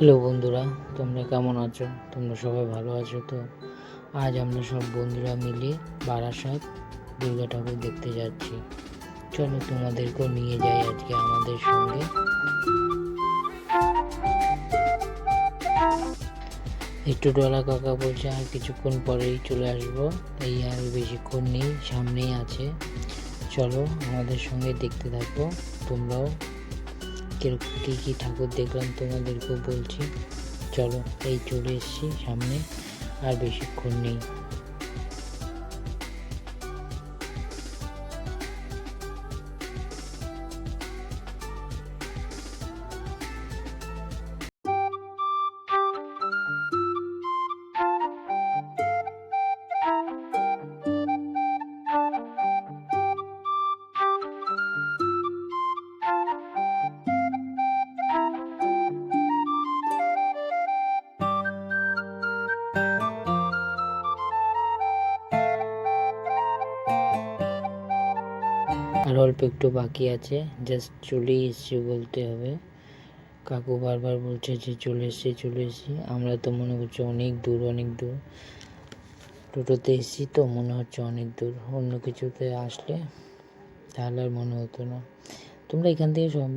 Hello বন্ধুরা, তোমরা কেমন আছো? তোমরা সবাই ভালো আছো তো? আজ আমরা সব বন্ধুরা মিলে বারাসাত দুর্গা ঠাকুর দেখতে যাচ্ছি। চলো তোমাদেরকেও নিয়ে যাই আজকে আমাদের সঙ্গে। একটু ডলা কাকা বলছে, আর কিছুক্ষণ পরেই চলে আসব। এই আর বেশিক্ষণ নেই, সামনেই আছে। চলো আমাদের সঙ্গে দেখতে থাকো, তোমরাও কীরকম কী কী ঠাকুর দেখলাম তোমাদেরকেও বলছি। চলো, এই চলে এসছি সামনে, আর বেশিক্ষণ নেই। আর অল্প একটু বাকি আছে। জাস্ট চলেই এসছি বলতে হবে। কাকু বারবার বলছে যে চলে এসছি চলে এসছি। আমরা তো মনে করছি অনেক দূর অনেক দূর। টোটোতে এসছি তো মনে হচ্ছে অনেক দূর। অন্য কিছুতে আসলে তাহলে আর মনে হতো না। তোমরা এখান থেকে সব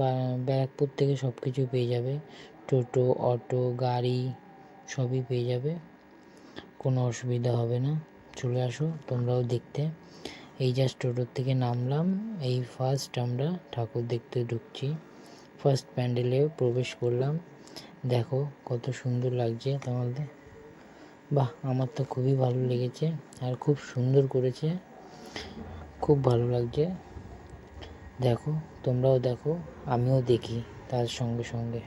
ব্যারাকপুর থেকে সব কিছু পেয়ে যাবে। টোটো, অটো, গাড়ি সবই পেয়ে যাবে। কোনো অসুবিধা হবে না। চলে আসো, তোমরাও দেখতে। এই জাস্ট টোটোর থেকে নামলাম। এই ফার্স্ট আমরা ঠাকুর দেখতে ঢুকছি। ফার্স্ট প্যান্ডেলে প্রবেশ করলাম। দেখো কত সুন্দর লাগছে তোমাদের। বাহ, আমার তো খুবই ভালো লেগেছে আর খুব সুন্দর করেছে। খুব ভালো লাগছে। দেখো, তোমরাও দেখো, আমিও দেখি তার সঙ্গে সঙ্গে।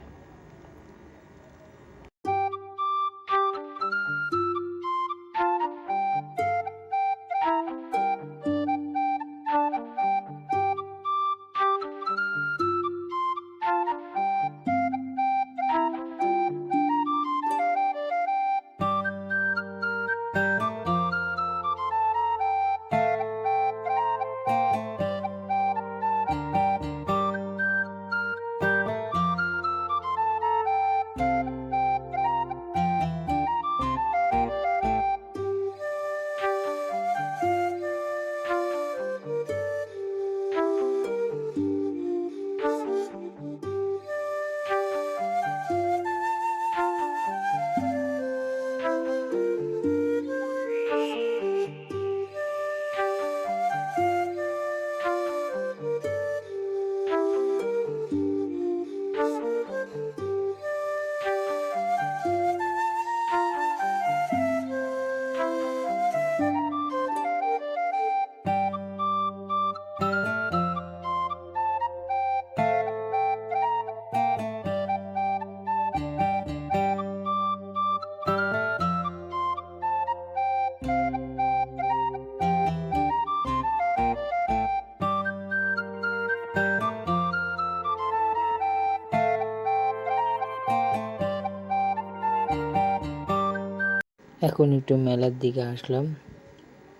এখন একটু মেলার দিকে আসলাম।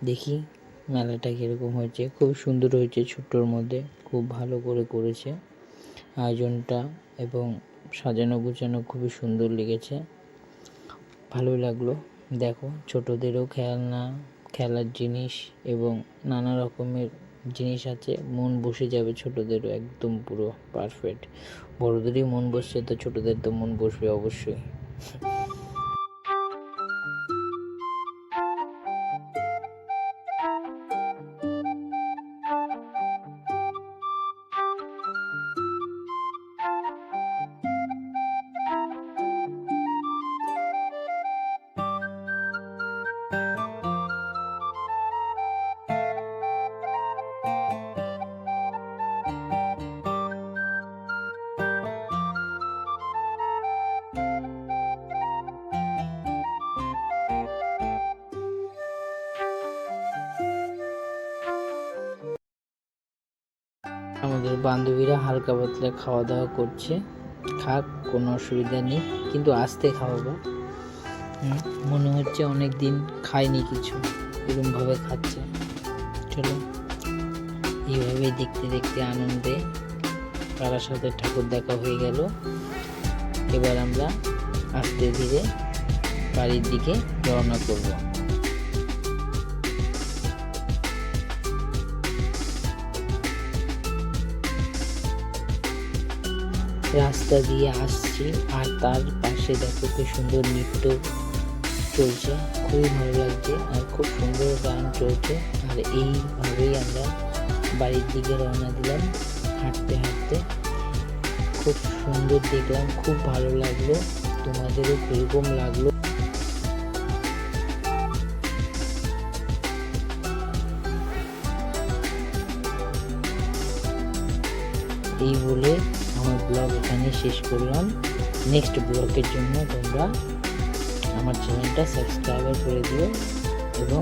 দেখি মেলাটা কীরকম হয়েছে। খুব সুন্দর হয়েছে ছোট্টোর মধ্যে। খুব ভালো করে করেছে। আয়োজনটা এবং সাজানো গুছানো খুবই সুন্দর লেগেছে। ভালো লাগল। দেখো, ছোটদেরও খেলনা, খেলার জিনিস এবং নানা রকমের জিনিস আছে। মন বসে যাবে ছোটদেরও একদম পুরো পারফেক্ট বড়দেরই মন বসছে তো ছোটদের তো মন বসবে অবশ্যই। আমাদের বান্ধবীরা হালকা পাতলা খাওয়া দাওয়া করছে। খাক, কোনো অসুবিধা নেই, কিন্তু আস্তে খাওয়াবো। মনে হচ্ছে অনেক দিন খায়নি কিছু এরকমভাবে খাচ্ছে। চলো এইভাবে দেখতে দেখতে আনন্দে তারার সাথে ঠাকুর দেখা হয়ে গেল। এবার আমরা আস্তে ধীরে বাড়ির দিকে রওনা করব। রাস্তা দিয়ে আসছি আর তার পাশে দেখো কি সুন্দর নৃত্য চলছে। খুবই ভালো লাগছে আর খুব সুন্দর গান চলছে। আর এইভাবেই আমরা বাড়ির দিকে রওনা দিলাম হাঁটতে হাঁটতে। খুব সুন্দর দেখলাম, খুব ভালো লাগল। তোমাদেরও কীরকম লাগল। এই বলে আমার ব্লগ এখানে শেষ করলাম। নেক্সট ব্লগের জন্য তোমরা আমার চ্যানেলটা সাবস্ক্রাইবার করে দিও এবং